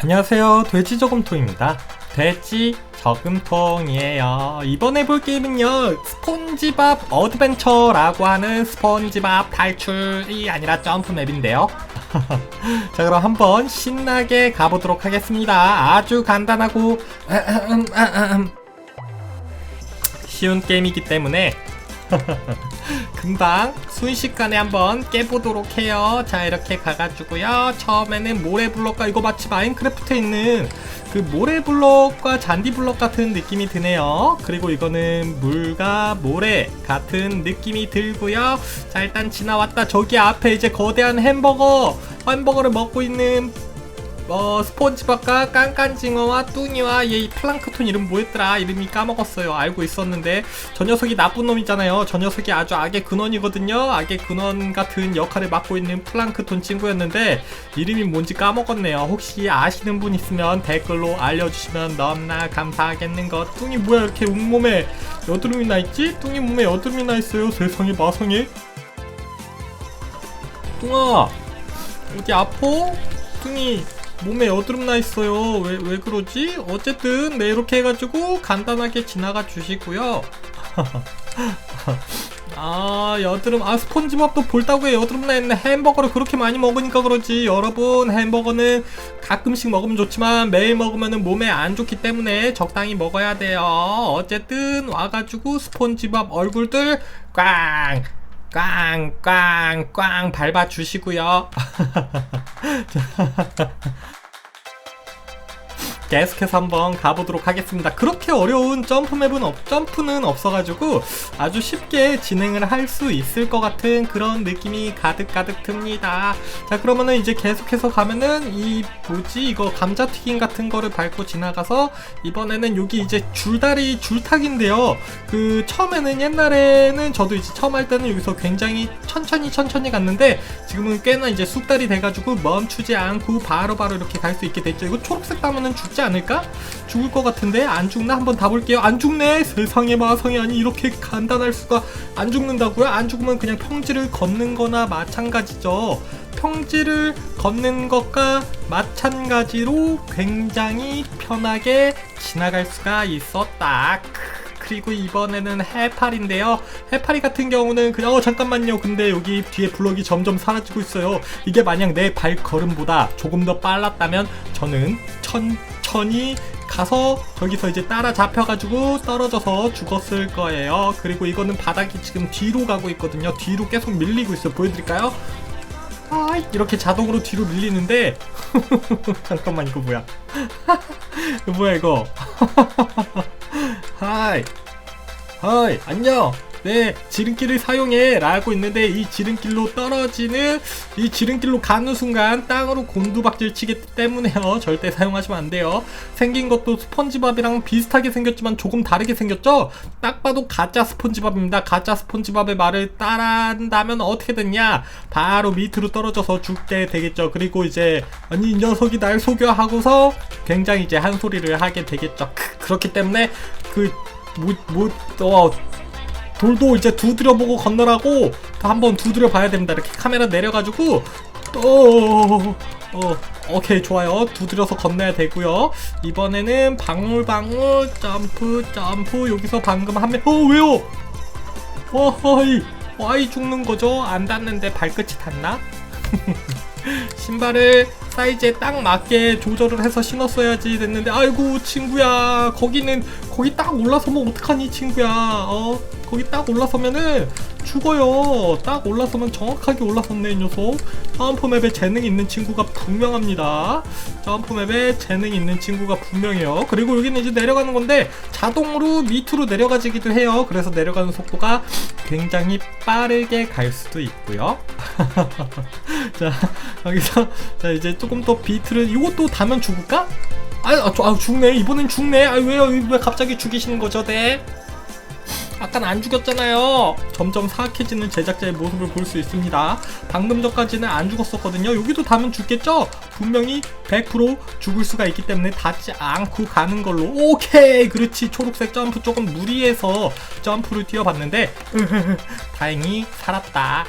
안녕하세요. 돼지 저금통입니다. 돼지 저금통이에요. 이번에 볼 게임은요, 스폰지밥 어드벤처라고 하는 스폰지밥 탈출이 아니라 점프 맵인데요. 자, 그럼 한번 신나게 가보도록 하겠습니다. 아주 간단하고, 쉬운 게임이기 때문에 금방 순식간에 한번 깨보도록 해요. 자 이렇게 가가지고요. 처음에는 모래블럭과 이거 마치 마인크래프트에 있는 그 모래블럭과 잔디블럭 같은 느낌이 드네요. 그리고 이거는 물과 모래 같은 느낌이 들고요. 자 일단 지나왔다. 저기 앞에 이제 거대한 햄버거 햄버거를 먹고 있는 어, 스폰지밥과 깐깐징어와 뚱이와 얘 플랑크톤 이름 뭐였더라? 이름이 까먹었어요. 알고 있었는데. 저 녀석이 나쁜 놈이잖아요. 저 녀석이 아주 악의 근원이거든요. 악의 근원 같은 역할을 맡고 있는 플랑크톤 친구였는데 이름이 뭔지 까먹었네요. 혹시 아시는 분 있으면 댓글로 알려주시면 너무나 감사하겠는거 뚱이 뭐야? 이렇게 온몸에 여드름이 나 있지? 뚱이 몸에 여드름이 나 있어요. 세상에 마성에. 뚱아 어디 아파? 뚱이 몸에 여드름 나 있어요. 왜, 왜 그러지? 어쨌든, 네, 이렇게 해가지고 간단하게 지나가 주시고요. 아, 여드름, 아, 스폰지밥도 볼따구에 여드름 나 있네. 햄버거를 그렇게 많이 먹으니까 그러지. 여러분, 햄버거는 가끔씩 먹으면 좋지만 매일 먹으면 몸에 안 좋기 때문에 적당히 먹어야 돼요. 어쨌든, 와가지고 스폰지밥 얼굴들 꽝! 꽝, 꽝, 꽝 밟아 주시고요. 계속해서 한번 가보도록 하겠습니다. 그렇게 어려운 점프맵은 없, 점프는 없어가지고 아주 쉽게 진행을 할 수 있을 것 같은 그런 느낌이 가득가득 듭니다. 자, 그러면은 이제 계속해서 가면은 이 뭐지 이거 감자튀김 같은 거를 밟고 지나가서 이번에는 여기 이제 줄다리 줄타기인데요. 그 처음에는 옛날에는 저도 이제 처음 할 때는 여기서 굉장히 천천히 천천히 갔는데 지금은 꽤나 이제 쑥달이 돼가지고 멈추지 않고 바로바로 바로 이렇게 갈 수 있게 됐죠. 이거 초록색 따면은 죽지 죽지 않을까? 죽을 것 같은데 안 죽나 한번 다 볼게요. 안 죽네. 세상에 마성이 아니 이렇게 간단할 수가 안 죽는다고요? 안 죽으면 그냥 평지를 걷는 거나 마찬가지죠. 평지를 걷는 것과 마찬가지로 굉장히 편하게 지나갈 수가 있었다. 그리고 이번에는 해파리인데요. 해파리 같은 경우는 그냥 어 잠깐만요. 근데 여기 뒤에 블럭이 점점 사라지고 있어요. 이게 만약 내 발걸음보다 조금 더 빨랐다면 저는 천 천히 가서 저기서 이제 따라 잡혀가지고 떨어져서 죽었을 거예요. 그리고 이거는 바닥이 지금 뒤로 가고 있거든요. 뒤로 계속 밀리고 있어요. 보여드릴까요? 아, 이렇게 자동으로 뒤로 밀리는데 잠깐만 이거 뭐야? 이거 뭐야 이거? 하이 하이 안녕 네 지름길을 사용해 라고 있는데 이 지름길로 떨어지는 이 지름길로 가는 순간 땅으로 곤두박질 치기 때문에요. 절대 사용하시면 안 돼요. 생긴 것도 스펀지밥이랑 비슷하게 생겼지만 조금 다르게 생겼죠? 딱 봐도 가짜 스펀지밥입니다. 가짜 스펀지밥의 말을 따라한다면 어떻게 됐냐? 바로 밑으로 떨어져서 죽게 되겠죠. 그리고 이제 아니 이 녀석이 날 속여 하고서 굉장히 이제 한 소리를 하게 되겠죠. 그렇기 때문에 그 뭐, 뭐, 어, 돌도 이제 두드려보고 건너라고 한번 두드려 봐야 됩니다. 이렇게 카메라 내려가지고 또 어, 오케이 좋아요. 두드려서 건너야 되고요. 이번에는 방울방울 점프 점프 여기서 방금 한명 어 왜요? 어허이 와이 죽는 거죠? 안 닿는데 발끝이 닿나? 신발을 사이즈에 딱 맞게 조절을 해서 신었어야지 됐는데 아이고 친구야. 거기는 거기 딱 올라서면 어떡하니 친구야. 어? 거기 딱 올라서면은 죽어요. 딱 올라서면 정확하게 올라섰네, 이 녀석. 점프맵에 재능 있는 친구가 분명합니다. 점프맵에 재능 있는 친구가 분명해요. 그리고 여기는 이제 내려가는 건데 자동으로 밑으로 내려가지기도 해요. 그래서 내려가는 속도가 굉장히 빠르게 갈 수도 있고요. 자, 여기서 자 이제 조금 더 비트를 이것도 다면 죽을까? 아, 아, 아 죽네. 이번엔 죽네. 아, 왜요? 왜 갑자기 죽이시는 거죠, 네? 아까는 안 죽였잖아요. 점점 사악해지는 제작자의 모습을 볼 수 있습니다. 방금 전까지는 안 죽었었거든요. 여기도 닿으면 죽겠죠? 분명히 100% 죽을 수가 있기 때문에 닿지 않고 가는 걸로. 오케이! 그렇지. 초록색 점프 조금 무리해서 점프를 뛰어봤는데 다행히 살았다.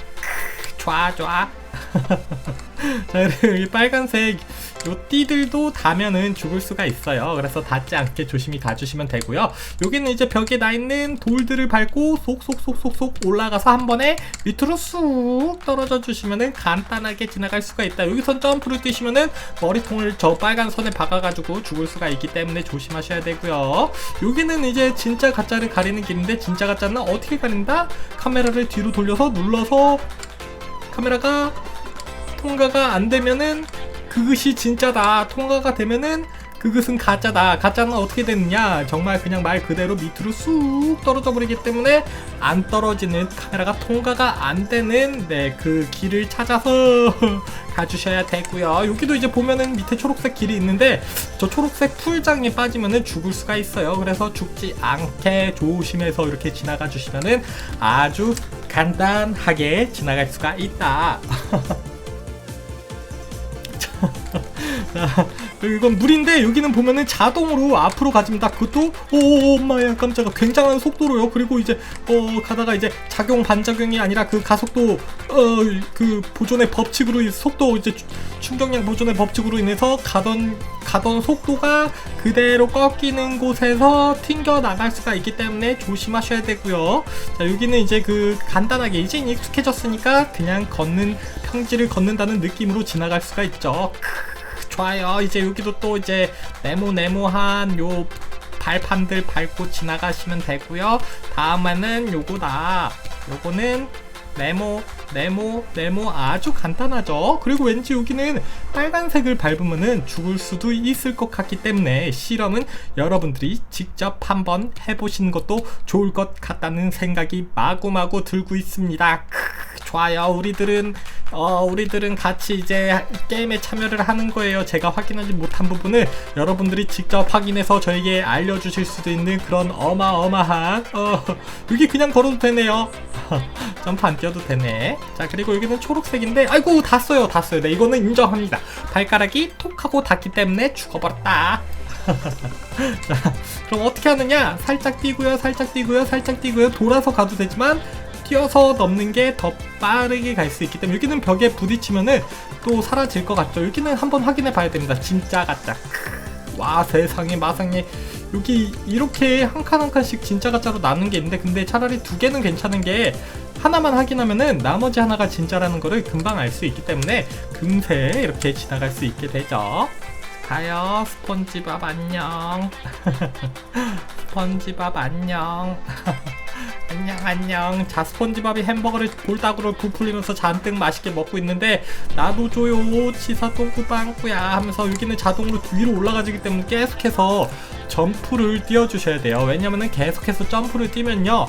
좋아 좋아. 자 그리고 이 빨간색 요 띠들도 닿으면은 죽을 수가 있어요. 그래서 닿지 않게 조심히 가주시면 되고요. 여기는 이제 벽에 나 있는 돌들을 밟고 속속속속속 올라가서 한 번에 밑으로 쑥 떨어져 주시면은 간단하게 지나갈 수가 있다. 여기선 점프를 뛰시면은 머리통을 저 빨간 선에 박아가지고 죽을 수가 있기 때문에 조심하셔야 되고요. 여기는 이제 진짜 가짜를 가리는 길인데 진짜 가짜는 어떻게 가린다? 카메라를 뒤로 돌려서 눌러서 카메라가 통과가 안 되면은 그것이 진짜다. 통과가 되면은 그것은 가짜다. 가짜는 어떻게 되느냐? 정말 그냥 말 그대로 밑으로 쑥 떨어져 버리기 때문에 안 떨어지는 카메라가 통과가 안 되는 네, 그 길을 찾아서 가주셔야 되고요. 여기도 이제 보면은 밑에 초록색 길이 있는데 저 초록색 풀장에 빠지면은 죽을 수가 있어요. 그래서 죽지 않게 조심해서 이렇게 지나가 주시면은 아주 간단하게 지나갈 수가 있다. 자, 그리고 이건 물인데 여기는 보면은 자동으로 앞으로 가집니다. 그것도 오 엄마야 깜짝아 굉장한 속도로요. 그리고 이제 어 가다가 이제 작용 반작용이 아니라 그 가속도 어 그 보존의 법칙으로 이 속도 이제 추- 충격량 보존의 법칙으로 인해서 가던 가던 속도가 그대로 꺾이는 곳에서 튕겨 나갈 수가 있기 때문에 조심하셔야 되고요. 자 여기는 이제 그 간단하게 이제 익숙해졌으니까 그냥 걷는 평지를 걷는다는 느낌으로 지나갈 수가 있죠. 좋아요. 이제 여기도 또 이제 네모네모한 요 발판들 밟고 지나가시면 되고요. 다음에는 요거다. 요거는 네모, 네모, 네모 아주 간단하죠. 그리고 왠지 여기는 빨간색을 밟으면은 죽을 수도 있을 것 같기 때문에 실험은 여러분들이 직접 한번 해보시는 것도 좋을 것 같다는 생각이 마구마구 들고 있습니다. 크, 좋아요. 우리들은 어, 우리들은 같이 이제 게임에 참여를 하는 거예요. 제가 확인하지 못한 부분을 여러분들이 직접 확인해서 저에게 알려주실 수도 있는 그런 어마어마한 어, 여기 그냥 걸어도 되네요. 점프 안 뛰어도 되네. 자 그리고 여기는 초록색인데 아이고 닿았어요 닿았어요. 네 이거는 인정합니다. 발가락이 톡 하고 닿기 때문에 죽어버렸다. 자 그럼 어떻게 하느냐? 살짝 뛰고요, 살짝 뛰고요, 살짝 뛰고요. 돌아서 가도 되지만 뛰어서 넘는 게 더 빠르게 갈 수 있기 때문에 여기는 벽에 부딪히면은 또 사라질 것 같죠. 여기는 한번 확인해 봐야 됩니다. 진짜 가짜. 와 세상에 마상에 여기 이렇게 한 칸 한 칸씩 진짜 가짜로 나눈 게 있는데 근데 차라리 두 개는 괜찮은 게 하나만 확인하면은 나머지 하나가 진짜라는 거를 금방 알 수 있기 때문에 금세 이렇게 지나갈 수 있게 되죠. 가요 스폰지밥 안녕 스폰지밥 안녕 안녕 안녕. 자 스폰지밥이 햄버거를 볼따구로 부풀리면서 잔뜩 맛있게 먹고 있는데 나도 줘요. 치사 똥꾸 빵꾸야 하면서 여기는 자동으로 위로 올라가지기 때문에 계속해서 점프를 띄워주셔야 돼요. 왜냐면은 계속해서 점프를 뛰면요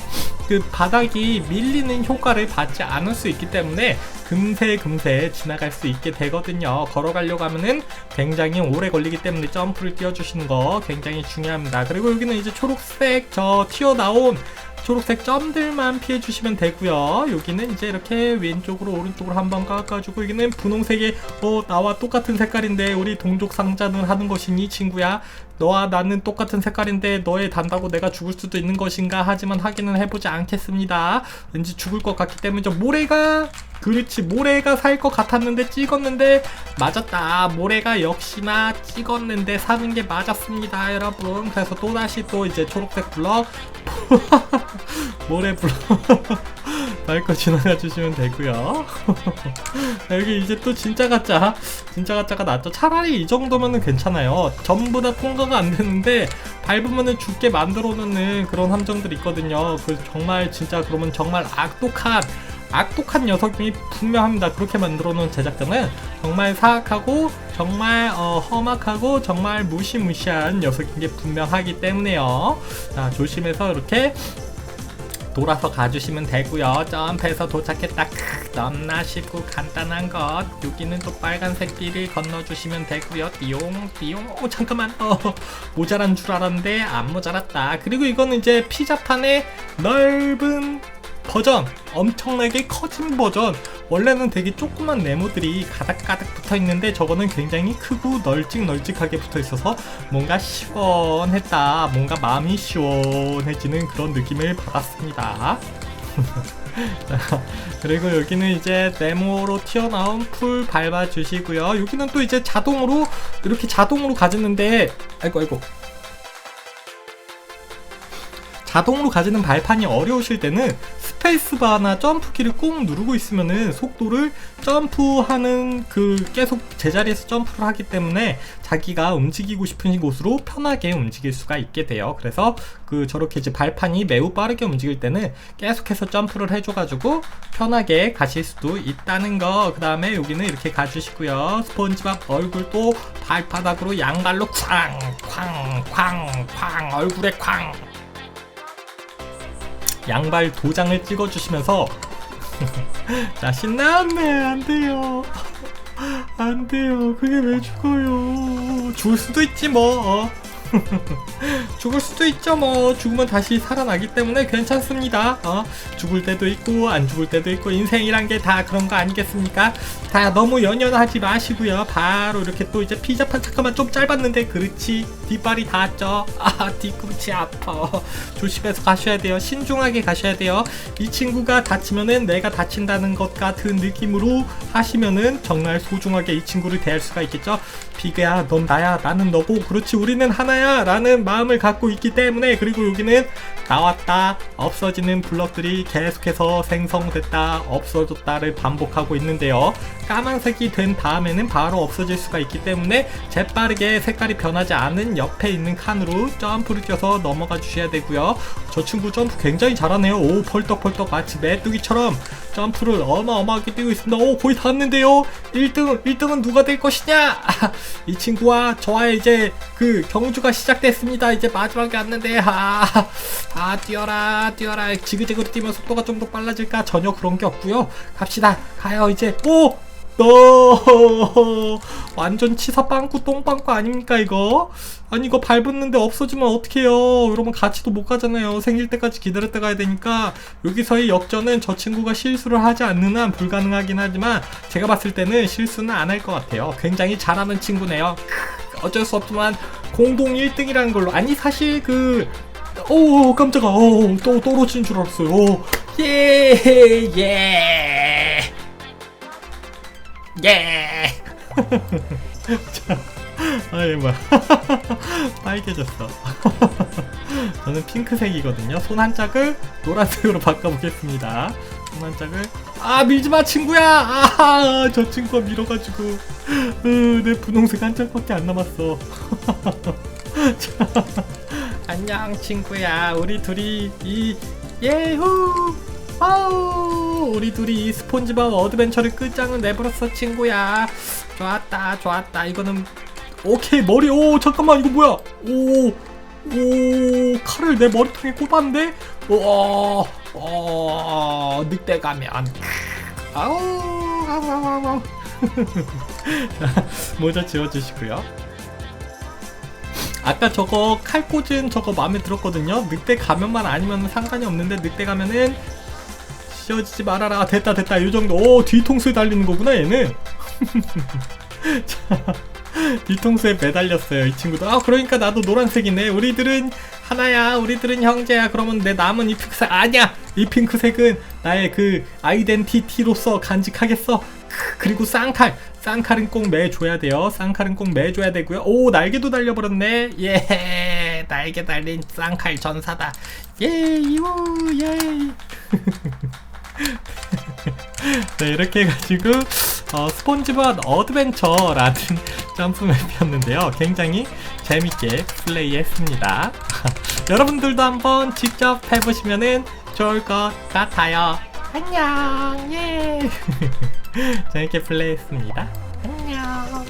그 바닥이 밀리는 효과를 받지 않을 수 있기 때문에 금세 금세 지나갈 수 있게 되거든요. 걸어가려고 하면은 굉장히 오래 걸리기 때문에 점프를 띄워주시는 거 굉장히 중요합니다. 그리고 여기는 이제 초록색 저 튀어나온 초록색 점들만 피해 주시면 되고요. 여기는 이제 이렇게 왼쪽으로 오른쪽으로 한번 깎아주고 여기는 분홍색의 어 나와 똑같은 색깔인데 우리 동족 상자는 하는 것이니 친구야. 너와 나는 똑같은 색깔인데 너의 단다고 내가 죽을 수도 있는 것인가 하지만 확인은 해보지 않겠습니다. 왠지 죽을 것 같기 때문에 저 모래가 그렇지 모래가 살 것 같았는데 찍었는데 맞았다. 모래가 역시나 찍었는데 사는 게 맞았습니다 여러분. 그래서 또다시 또 이제 초록색 블럭. 모래 블럭. 밟고 지나가 주시면 되고요. 여기 이제 또 진짜 가짜. 진짜 가짜가 낫죠. 차라리 이 정도면은 괜찮아요. 전부 다 통과가 안 되는데 밟으면은 죽게 만들어 놓는 그런 함정들이 있거든요. 그 정말 진짜 그러면 정말 악독한 악독한 녀석이 분명합니다. 그렇게 만들어 놓은 제작자는 정말 사악하고 정말 어, 험악하고 정말 무시무시한 녀석인 게 분명하기 때문에요. 자, 조심해서 이렇게 돌아서 가주시면 되고요. 점프해서 도착했다. 크, 너무나 쉽고 간단한 것. 여기는 또 빨간색 길을 건너주시면 되고요. 띠용 띠용. 오 잠깐만. 어, 모자란 줄 알았는데 안 모자랐다. 그리고 이거는 이제 피자판의 넓은 버전 엄청나게 커진 버전. 원래는 되게 조그만 네모들이 가닥가닥 붙어 있는데 저거는 굉장히 크고 널찍널찍하게 붙어 있어서 뭔가 시원했다 뭔가 마음이 시원해지는 그런 느낌을 받았습니다. 자, 그리고 여기는 이제 네모로 튀어나온 풀 밟아주시고요. 여기는 또 이제 자동으로 이렇게 자동으로 가지는데 아이고 아이고. 자동으로 가지는 발판이 어려우실 때는 스페이스바나 점프키를 꾹 누르고 있으면은 속도를 점프하는 그 계속 제자리에서 점프를 하기 때문에 자기가 움직이고 싶은 곳으로 편하게 움직일 수가 있게 돼요. 그래서 그 저렇게 이제 발판이 매우 빠르게 움직일 때는 계속해서 점프를 해줘가지고 편하게 가실 수도 있다는 거. 그 다음에 여기는 이렇게 가주시고요. 스폰지밥 얼굴도 발바닥으로 양발로 쾅, 쾅, 쾅, 쾅, 얼굴에 쾅. 양발 도장을 찍어주시면서 자 신나네. 안 돼요. 안 돼요. 그게 왜 죽어요? 죽을 수도 있지 뭐. 어. 죽을 수도 있죠 뭐. 죽으면 다시 살아나기 때문에 괜찮습니다. 어? 죽을 때도 있고 안 죽을 때도 있고 인생이란 게 다 그런 거 아니겠습니까? 다 너무 연연하지 마시고요. 바로 이렇게 또 이제 피자판 잠깐만 좀 짧았는데 그렇지 뒷발이 닿았죠 아 뒤꿈치 아파. 조심해서 가셔야 돼요. 신중하게 가셔야 돼요. 이 친구가 다치면은 내가 다친다는 것 같은 느낌으로 하시면은 정말 소중하게 이 친구를 대할 수가 있겠죠? 비그야 넌 나야 나는 너고 그렇지 우리는 하나야 라는 마음을 갖고 있기 때문에 그리고 여기는 나왔다 없어지는 블럭들이 계속해서 생성됐다 없어졌다를 반복하고 있는데요. 까만색이 된 다음에는 바로 없어질 수가 있기 때문에 재빠르게 색깔이 변하지 않은 옆에 있는 칸으로 점프를 뛰어서 넘어가 주셔야 되고요. 저 친구 점프 굉장히 잘하네요. 오 펄떡펄떡 마치 메뚜기처럼 점프를 어마어마하게 뛰고 있습니다. 오 거의 다 왔는데요. 1등 1등은 누가 될 것이냐? 이 친구와 저와의 이제 그 경주가 시작됐습니다. 이제 마지막에 왔는데 아, 아 뛰어라 뛰어라. 지그재그로 뛰면 속도가 좀 더 빨라질까? 전혀 그런 게 없고요. 갑시다. 가요 이제. 오 너 완전 치사 빵꾸 똥빵꾸 아닙니까 이거? 아니 이거 밟았는데 없어지면 어떡해요? 여러분 같이도 못 가잖아요. 생길 때까지 기다렸다 가야 되니까. 여기서의 역전은 저 친구가 실수를 하지 않는 한 불가능하긴 하지만 제가 봤을 때는 실수는 안 할 것 같아요. 굉장히 잘하는 친구네요. 크, 어쩔 수 없지만 공동 1등이라는 걸로. 아니 사실 그 오 깜짝아. 오, 또 떨어진 줄 알았어요. 예예 예. 예. 자, 아이 뭐야 빨개졌어. 저는 핑크색이거든요. 손 한 짝을 노란색으로 바꿔보겠습니다. 손 한 짝을 아 밀지마 친구야. 아저 친구가 밀어가지고 으, 내 분홍색 한 짝밖에 안 남았어. 자, 안녕 친구야. 우리 둘이 이 예후. 아우 우리 둘이 이 스폰지밥 어드벤처를 끝장을 내버렸어 친구야. 좋았다 좋았다. 이거는 오케이 머리 오 잠깐만 이거 뭐야? 오오 칼을 내 머리통에 꼽았는데? 우와 어 늑대 가면. 아우 아우 아우 아우 자, 모자 지워주시고요. 아까 저거 칼 꽂은 저거 마음에 들었거든요. 늑대 가면만 아니면 상관이 없는데 늑대 가면은 씌워지지 말아라. 됐다 됐다. 이 정도. 오 뒤통수에 달리는 거구나 얘는. 자 뒤통수에 매달렸어요 이 친구도. 아 그러니까 나도 노란색이네. 우리들은 하나야. 우리들은 형제야. 그러면 내 남은 이 핑크색 아니야. 이 핑크색은 나의 그 아이덴티티로서 간직하겠어. 크, 그리고 쌍칼. 쌍칼은 꼭 매줘야 돼요. 쌍칼은 꼭 매줘야 되고요. 오 날개도 달려버렸네. 예 날개 달린 쌍칼 전사다. 예 이우 예 네, 이렇게 해가지고 어, 스폰지밥 어드벤처라는 점프맵이었는데요. 굉장히 재밌게 플레이했습니다. 여러분들도 한번 직접 해보시면 좋을 것 같아요. 안녕, 예. 재밌게 플레이했습니다. 안녕.